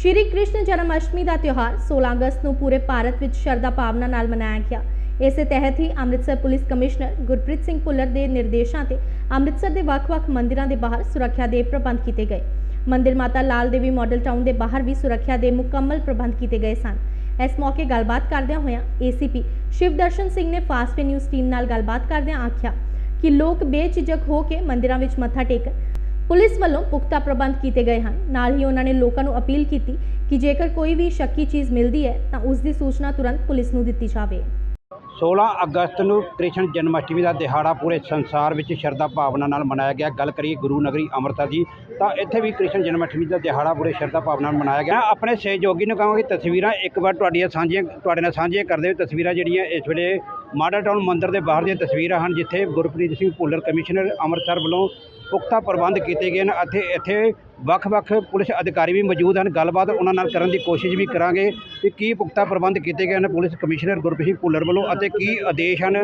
ਸ਼੍ਰੀ ਕ੍ਰਿਸ਼ਨ ਜਨਮ ਅਸ਼ਟਮੀ ਦਾ ਤਿਉਹਾਰ 16 ਅਗਸਤ ਨੂੰ ਪੂਰੇ ਭਾਰਤ ਵਿੱਚ ਸ਼ਰਧਾ ਭਾਵਨਾ ਨਾਲ ਮਨਾਇਆ ਗਿਆ। ਇਸੇ ਤਹਿਤ ਹੀ ਅੰਮ੍ਰਿਤਸਰ ਪੁਲਿਸ ਕਮਿਸ਼ਨਰ ਗੁਰਪ੍ਰੀਤ ਸਿੰਘ ਭੁੱਲਰ ਦੇ ਨਿਰਦੇਸ਼ਾਂ ਤੇ ਅੰਮ੍ਰਿਤਸਰ ਦੇ ਵੱਖ-ਵੱਖ ਮੰਦਿਰਾਂ ਦੇ ਬਾਹਰ ਸੁਰੱਖਿਆ ਦੇ ਪ੍ਰਬੰਧ ਕੀਤੇ ਗਏ। ਮੰਦਿਰ ਮਾਤਾ ਲਾਲ ਦੇਵੀ ਮਾਡਲ ਟਾਊਨ ਦੇ ਬਾਹਰ ਵੀ ਸੁਰੱਖਿਆ ਦੇ ਮੁਕੰਮਲ ਪ੍ਰਬੰਧ ਕੀਤੇ ਗਏ ਸਨ। ਇਸ ਮੌਕੇ ਗੱਲਬਾਤ ਕਰਦਿਆਂ ਹੋਇਆਂ ਏਸੀਪੀ ਸ਼ਿਵਦਰਸ਼ਨ ਸਿੰਘ ਨੇ ਫਾਸਟ ਨਿਊਜ਼ ਟੀਮ ਨਾਲ ਗੱਲਬਾਤ ਕਰਦਿਆਂ ਆਖਿਆ ਕਿ ਲੋਕ ਬੇਝਿਜਕ ਹੋ ਕੇ ਮੰਦਿਰਾਂ ਵਿੱਚ ਮੱਥਾ ਟੇਕਣ ਪੁਲਿਸ ਵੱਲੋਂ ਪੁਖਤਾ ਪ੍ਰਬੰਧ ਕੀਤੇ ਗਏ ਹਨ। ਨਾਲ ਹੀ ਉਹਨਾਂ ਨੇ ਲੋਕਾਂ ਨੂੰ ਅਪੀਲ ਕੀਤੀ ਕਿ ਜੇਕਰ ਕੋਈ ਵੀ ਸ਼ੱਕੀ ਚੀਜ਼ ਮਿਲਦੀ ਹੈ, ਤਾਂ ਉਸ ਦੀ ਸੂਚਨਾ ਤੁਰੰਤ ਪੁਲਿਸ ਨੂੰ ਦਿੱਤੀ ਜਾਵੇ। 16 ਅਗਸਤ ਨੂੰ ਕ੍ਰਿਸ਼ਨ ਜਨਮ ਅਸ਼ਟਮੀ ਦਾ ਦਿਹਾੜਾ ਪੂਰੇ ਸੰਸਾਰ ਵਿੱਚ ਸ਼ਰਧਾ ਭਾਵਨਾ ਨਾਲ ਮਨਾਇਆ ਗਿਆ। ਗੱਲ ਕਰੀਏ ਗੁਰੂ ਨਗਰੀ ਅੰਮ੍ਰਿਤਸਰ ਦੀ ਤਾਂ ਇੱਥੇ ਵੀ ਕ੍ਰਿਸ਼ਨ ਜਨਮ ਅਸ਼ਟਮੀ ਦਾ ਦਿਹਾੜਾ ਪੂਰੇ ਸ਼ਰਧਾ ਭਾਵਨਾ ਨਾਲ ਮਨਾਇਆ ਗਿਆ। ਮੈਂ ਆਪਣੇ ਸਹਿਯੋਗੀ ਨੂੰ ਕਹਾਂਗੇ ਕਿ ਤਸਵੀਰਾਂ ਇੱਕ ਵਾਰ ਤੁਹਾਡੀਆਂ ਸਾਂਝੀਆਂ ਤੁਹਾਡੇ ਨਾਲ ਸਾਂਝੀਆਂ ਕਰਦੇ ਹੋ ਤਸਵੀਰਾਂ ਜਿਹੜੀਆਂ ਇਸ ਵੇਲੇ ਮਾਡਲ ਟਾਊਨ ਮੰਦਿਰ ਦੇ ਬਾਹਰ ਦੀਆਂ ਤਸਵੀਰਾਂ ਹਨ, ਜਿੱਥੇ ਗੁਰਪ੍ਰੀਤ ਸਿੰਘ ਭੁੱਲਰ ਕਮਿਸ਼ਨਰ ਅੰਮ੍ਰਿਤਸਰ ਵੱਲੋਂ ਪੁਖਤਾ ਪ੍ਰਬੰਧ ਕੀਤੇ ਗਏ ਹਨ ਅਤੇ ਇੱਥੇ ਵੱਖ-ਵੱਖ ਪੁਲਿਸ ਅਧਿਕਾਰੀ ਵੀ ਮੌਜੂਦ ਹਨ। ਗੱਲਬਾਤ ਉਹਨਾਂ ਨਾਲ ਕਰਨ ਦੀ ਕੋਸ਼ਿਸ਼ ਵੀ ਕਰਾਂਗੇ ਕਿ ਕੀ ਪੁਖਤਾ ਪ੍ਰਬੰਧ ਕੀਤੇ ਗਏ ਹਨ ਪੁਲਿਸ ਕਮਿਸ਼ਨਰ ਗੁਰਪ੍ਰੀਤ ਸਿੰਘ ਭੁੱਲਰ ਵੱਲੋਂ ਅਤੇ ਕੀ ਆਦੇਸ਼ ਹਨ।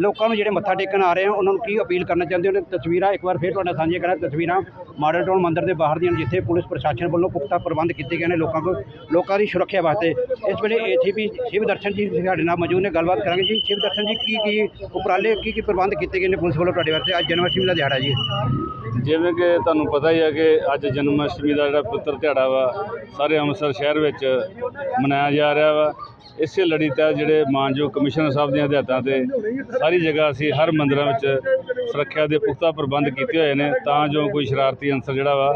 ਲੋਕਾਂ ਨੂੰ ਜਿਹੜੇ ਮੱਥਾ ਟੇਕਣ ਆ ਰਹੇ ਹਨ ਉਹਨਾਂ ਨੂੰ ਕੀ ਅਪੀਲ ਕਰਨਾ ਚਾਹੁੰਦੇ ਹੋ? ਤਸਵੀਰਾਂ ਇੱਕ ਵਾਰ ਫਿਰ ਤੁਹਾਡੇ ਨਾਲ ਸਾਂਝੀਆਂ ਕਰਾਂ। ਤਸਵੀਰਾਂ ਮਾਡਲ ਟਾਊਨ ਮੰਦਿਰ ਦੇ ਬਾਹਰ ਦੀਆਂ ਨੇ, ਜਿੱਥੇ ਪੁਲਿਸ ਪ੍ਰਸ਼ਾਸਨ ਵੱਲੋਂ ਪੁਖਤਾ ਪ੍ਰਬੰਧ ਕੀਤੇ ਗਏ ਨੇ ਲੋਕਾਂ ਕੋਲ ਲੋਕਾਂ ਦੀ ਸੁਰੱਖਿਆ ਵਾਸਤੇ। ਇਸ ਵੇਲੇ ਏਸੀਪੀ ਸ਼ਿਵ ਦਰਸ਼ਨ ਜੀ ਸਾਡੇ ਨਾਲ ਮੌਜੂਦ ਨੇ। ਗੱਲਬਾਤ ਕਰਾਂਗੇ ਜੀ। ਸ਼ਿਵ ਦਰਸ਼ਨ ਜੀ ਕੀ ਕੀ ਉਪਰਾਲੇ ਕੀ ਕੀ ਪ੍ਰਬੰਧ ਕੀਤੇ ਗਏ ਨੇ ਪੁਲਿਸ ਵੱਲੋਂ ਤੁਹਾਡੇ ਵਾਸਤੇ? ਅੱਜ ਜਨਮ ਅਸ਼ਟਮੀ ਦਾ ਦਿਹਾੜਾ ਜੀ। ਜਿਵੇਂ ਕਿ ਤੁਹਾਨੂੰ ਪਤਾ ਹੀ ਹੈ ਕਿ ਅੱਜ ਜਨਮ ਅਸ਼ਟਮੀ ਦਾ ਜਿਹੜਾ ਪੁੱਤਰ ਦਿਹਾੜਾ ਵਾ, ਸਾਰੇ ਅੰਮ੍ਰਿਤਸਰ ਸ਼ਹਿਰ ਵਿੱਚ ਮਨਾਇਆ ਜਾ ਰਿਹਾ ਵਾ। ਇਸੇ ਲੜੀ ਤਹਿਤ ਜਿਹੜੇ ਮਾਨਯੋਗ ਕਮਿਸ਼ਨਰ ਸਾਹਿਬ ਦੀਆਂ ਹਦਾਇਤਾਂ ਤੇ ਸਾਰੀ ਜਗ੍ਹਾ ਅਸੀਂ ਹਰ ਮੰਦਰਾਂ ਵਿੱਚ ਸੁਰੱਖਿਆ ਦੇ ਪੁਖਤਾ ਪ੍ਰਬੰਧ ਕੀਤੇ ਹੋਏ ਨੇ, ਤਾਂ ਜੋ ਕੋਈ ਸ਼ਰਾਰਤੀ ਅੰਸਰ ਜਿਹੜਾ ਵਾ,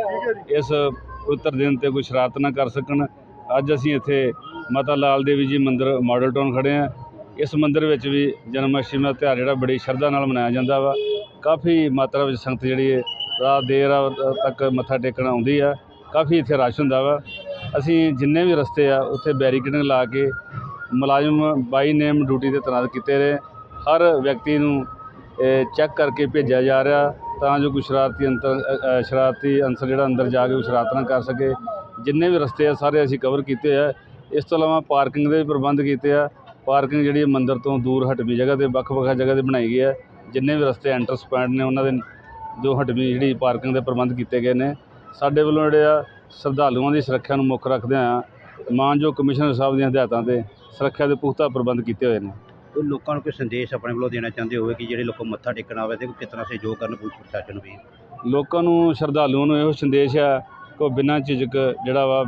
ਇਸ ਪਵਿੱਤਰ ਦਿਨ ਤੇ ਕੋਈ ਸ਼ਰਾਰਤ ਨਾ ਕਰ ਸਕਣ। ਅੱਜ ਅਸੀਂ ਇੱਥੇ ਮਾਤਾ ਲਾਲ ਦੇਵੀ ਜੀ ਮੰਦਿਰ ਮਾਡਲ ਟਾਊਨ ਖੜੇ ਆ ਇਸ ਮੰਦਿਰ ਵਿੱਚ ਵੀ ਜਨਮ ਅਸ਼ਟਮੀ ਦਾ ਤਿਉਹਾਰ ਜਿਹੜਾ ਬੜੀ ਸ਼ਰਧਾ ਨਾਲ ਮਨਾਇਆ ਜਾਂਦਾ ਵਾ। ਕਾਫੀ ਮਾਤਰਾ ਵਿੱਚ ਸੰਗਤ ਜਿਹੜੀ ਹੈ, ਰਾਤ ਦੇਰ ਰਾਤ ਤੱਕ ਮੱਥਾ ਟੇਕਣ ਆਉਂਦੀ ਆ। ਕਾਫੀ ਇੱਥੇ ਰਸ਼ ਹੁੰਦਾ ਵਾ। ਅਸੀਂ ਜਿੰਨੇ ਵੀ ਰਸਤੇ ਆ, ਉੱਥੇ ਬੈਰੀਕੇਡਿੰਗ ਲਾ ਕੇ ਮੁਲਾਜ਼ਮ ਬਾਈ ਨੇਮ ਡਿਊਟੀ ਤੇ ਤੈਨਾਤ ਕੀਤੇ ਰਹੇ। ਹਰ ਵਿਅਕਤੀ ਨੂੰ ਚੈੱਕ ਕਰਕੇ ਭੇਜਿਆ ਜਾ ਰਿਹਾ ਤਾਂ ਜੋ ਕੋਈ ਸ਼ਰਾਰਤੀ ਅੰਤਰ ਸ਼ਰਾਰਤੀ ਅੰਸਰ ਜਿਹੜਾ ਅੰਦਰ ਜਾ ਕੇ ਕੋਈ ਸ਼ਰਾਰਤ ਨਾ ਕਰ ਸਕੇ। ਜਿੰਨੇ ਵੀ ਰਸਤੇ ਆ, ਸਾਰੇ ਅਸੀਂ ਕਵਰ ਕੀਤੇ ਆ। ਇਸ ਤੋਂ ਇਲਾਵਾ ਪਾਰਕਿੰਗ ਦੇ ਵੀ ਪ੍ਰਬੰਧ ਕੀਤੇ ਆ। ਪਾਰਕਿੰਗ ਜਿਹੜੀ ਹੈ ਮੰਦਿਰ ਤੋਂ ਦੂਰ ਹਟਵੀਂ ਜਗ੍ਹਾ ਤੇ, ਵੱਖ-ਵੱਖ ਜਗ੍ਹਾ ਤੇ ਬਣਾਈ ਗਈ ਹੈ। ਜਿੰਨੇ ਵੀ ਰਸਤੇ ਐਂਟਰਸ ਪੁਆਇੰਟ ਨੇ ਉਹਨਾਂ ਦੇ ਜੋ ਹਟਵੀਂ ਜਿਹੜੀ ਪਾਰਕਿੰਗ ਦੇ ਪ੍ਰਬੰਧ ਕੀਤੇ ਗਏ ਨੇ ਸਾਡੇ ਵੱਲੋਂ ਜਿਹੜੇ ਆ ਸ਼ਰਧਾਲੂਆਂ ਦੀ ਸੁਰੱਖਿਆ ਨੂੰ ਮੁੱਖ ਰੱਖਦੇ ਆ। ਮਾਨਯੋਗ ਕਮਿਸ਼ਨਰ ਸਾਹਿਬ ਦੀਆਂ ਹਦਾਇਤਾਂ ਤੇ ਸੁਰੱਖਿਆ ਦੇ ਪੁਖਤਾ ਪ੍ਰਬੰਧ ਕੀਤੇ ਹੋਏ ਨੇ। ਕੋਈ ਲੋਕਾਂ ਨੂੰ ਕੋਈ ਸੰਦੇਸ਼ ਆਪਣੇ ਵੱਲੋਂ ਦੇਣਾ ਚਾਹੁੰਦੇ ਹੋਵੇ ਕਿ ਜਿਹੜੇ ਲੋਕ ਮੱਥਾ ਟੇਕਣ ਆਵੇ ਤੇ ਕਿਸ ਤਰ੍ਹਾਂ ਸਹਿਯੋਗ ਕਰਨ ਪੁਲਿਸ ਪ੍ਰਸ਼ਾਸਨ ਵੀ? ਲੋਕਾਂ ਨੂੰ ਸ਼ਰਧਾਲੂਆਂ ਨੂੰ ਇਹੋ ਸੰਦੇਸ਼ ਆ ਕਿ ਉਹ ਬਿਨਾਂ ਝਿਜਕ ਜਿਹੜਾ ਵਾ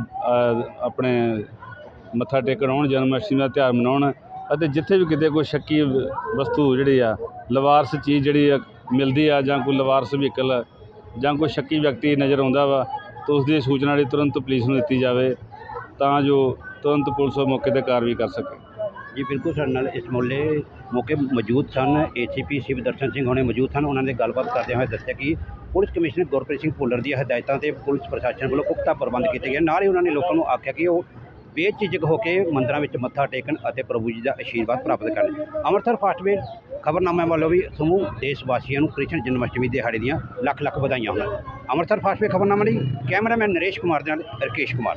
ਆਪਣੇ ਮੱਥਾ ਟੇਕਣ ਆਉਣ ਜਨਮ ਅਸ਼ਟਮੀ ਦਾ ਤਿਉਹਾਰ ਮਨਾਉਣ ਅਤੇ ਜਿੱਥੇ ਵੀ ਕਿਤੇ ਕੋਈ ਸ਼ੱਕੀ ਵਸਤੂ ਜਿਹੜੀ ਆ ਲਵਾਰਸ ਚੀਜ਼ ਜਿਹੜੀ ਆ ਮਿਲਦੀ ਆ ਜਾਂ ਕੋਈ ਲਵਾਰਸ ਵਹੀਕਲ ਜਾਂ ਕੋਈ ਸ਼ੱਕੀ ਵਿਅਕਤੀ ਨਜ਼ਰ ਆਉਂਦਾ ਵਾ ਤਾਂ ਉਸ ਦੀ ਸੂਚਨਾ ਜਿਹੜੀ ਤੁਰੰਤ ਪੁਲਿਸ ਨੂੰ ਦਿੱਤੀ ਜਾਵੇ ਤਾਂ ਜੋ ਤੁਰੰਤ ਪੁਲਿਸ ਉਹ ਮੌਕੇ ਤੇ ਕਾਰਵਾਈ ਕਰ ਸਕੇ। ਜੀ, ਬਿਲਕੁਲ ਸਾਡੇ ਨਾਲ ਇਸ ਮੌਲੇ ਮੌਕੇ ਮੌਜੂਦ ਸਨ। ਏਸੀਪੀ ਸ਼ਿਵ ਦਰਸ਼ਨ ਸਿੰਘ ਹੋਣੇ ਮੌਜੂਦ ਸਨ। ਉਹਨਾਂ ਨੇ ਗੱਲਬਾਤ ਕਰਦੇ ਹੋਏ ਦੱਸਿਆ ਕਿ ਪੁਲਿਸ ਕਮਿਸ਼ਨਰ ਗੁਰਪ੍ਰੀਤ ਸਿੰਘ ਭੁੱਲਰ ਦੀਆਂ ਹਦਾਇਤਾਂ ਤੇ ਪੁਲਿਸ ਪ੍ਰਸ਼ਾਸਨ ਵੱਲੋਂ ਪੁਖਤਾ ਪ੍ਰਬੰਧ ਕੀਤੇ ਗਏ। ਨਾਲ ਹੀ ਉਹਨਾਂ ਨੇ ਲੋਕਾਂ ਨੂੰ ਆਖਿਆ ਕਿ ਉਹ ਬੇਝਿਜਕ ਹੋ ਕੇ ਮੰਦਰਾਂ ਵਿੱਚ ਮੱਥਾ ਟੇਕਣ ਅਤੇ ਪ੍ਰਭੂ ਜੀ ਦਾ ਆਸ਼ੀਰਵਾਦ ਪ੍ਰਾਪਤ ਕਰਨ। ਅੰਮ੍ਰਿਤਸਰ ਫਾਸਟਵੇਅ ਖਬਰਨਾਮਾ ਵੱਲੋਂ ਵੀ ਸਮੂਹ ਦੇਸ਼ ਵਾਸੀਆਂ ਨੂੰ ਕ੍ਰਿਸ਼ਨ ਜਨਮ ਅਸ਼ਟਮੀ ਦਿਹਾੜੇ ਦੀਆਂ ਲੱਖ ਲੱਖ ਵਧਾਈਆਂ ਹੋਣ ਅੰਮ੍ਰਿਤਸਰ ਫਾਸਟਵੇਅ ਖਬਰਨਾਮਾ ਲਈ ਕੈਮਰਾਮੈਨ ਨਰੇਸ਼ ਕੁਮਾਰ ਦੇ ਨਾਲ ਰਕੇਸ਼ ਕੁਮਾਰ।